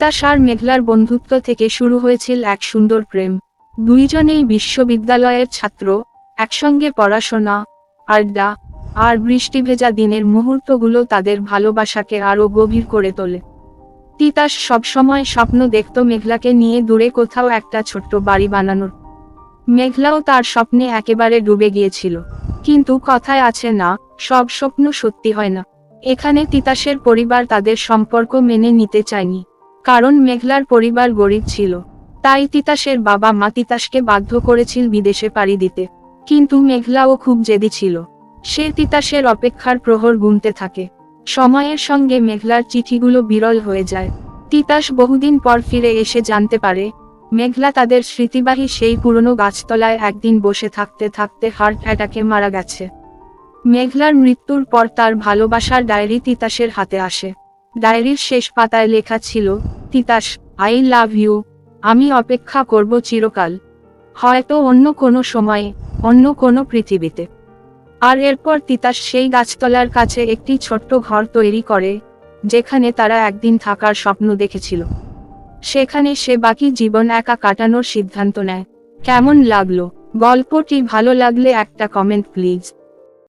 তিতাস আর মেঘলার বন্ধুত্ব থেকে শুরু হয়েছিল এক সুন্দর প্রেম। দুইজনেই বিশ্ববিদ্যালয়ের ছাত্র, একসঙ্গে পড়াশোনা, আড্ডা আর বৃষ্টি ভেজা দিনের মুহূর্তগুলো তাদের ভালোবাসাকে আরও গভীর করে তোলে। তিতাস সবসময় স্বপ্ন দেখত মেঘলাকে নিয়ে দূরে কোথাও একটা ছোট্ট বাড়ি বানানোর। মেঘলাও তার স্বপ্নে একেবারে ডুবে গিয়েছিল। কিন্তু কথায় আছে না, সব স্বপ্ন সত্যি হয় না। এখানে তিতাসের পরিবার তাদের সম্পর্ক মেনে নিতে চায়নি। কারণ মেঘলার পরিবার গরিব ছিল। তাই তিতাসের বাবা মা তিতাসকে বাধ্য করেছিল বিদেশে পাড়ি দিতে। কিন্তু মেঘলাও খুব জেদি ছিল। সে তিতাসের অপেক্ষার প্রহর গুনতে থাকে। সময়ের সঙ্গে মেঘলার চিঠিগুলো বিরল হয়ে যায়। তিতাস বহুদিন পর ফিরে এসে জানতে পারে, মেঘলা তাদের স্মৃতিবাহী সেই পুরনো গাছতলায় একদিন বসে থাকতে থাকতে হার্ট অ্যাটাকে মারা গেছে। মেঘলার মৃত্যুর পর তার ভালোবাসার ডায়েরি তিতাসের হাতে আসে। ডায়েরির শেষ পাতায় লেখা ছিল তিতাস আই লাভ ইউ আমি অপেক্ষা করব চিরকাল। হয়তো অন্য কোনো সময়ে, অন্য কোনো পৃথিবীতে। আর এরপর তিতাস সেই গাছতলার কাছে একটি ছোট্ট ঘর তৈরি করে, যেখানে তারা একদিন থাকার স্বপ্ন দেখেছিল। সেখানে সে বাকি জীবন একা কাটানোর সিদ্ধান্ত নেয়। কেমন লাগল? গল্পটি ভালো লাগলে একটা কমেন্ট প্লিজ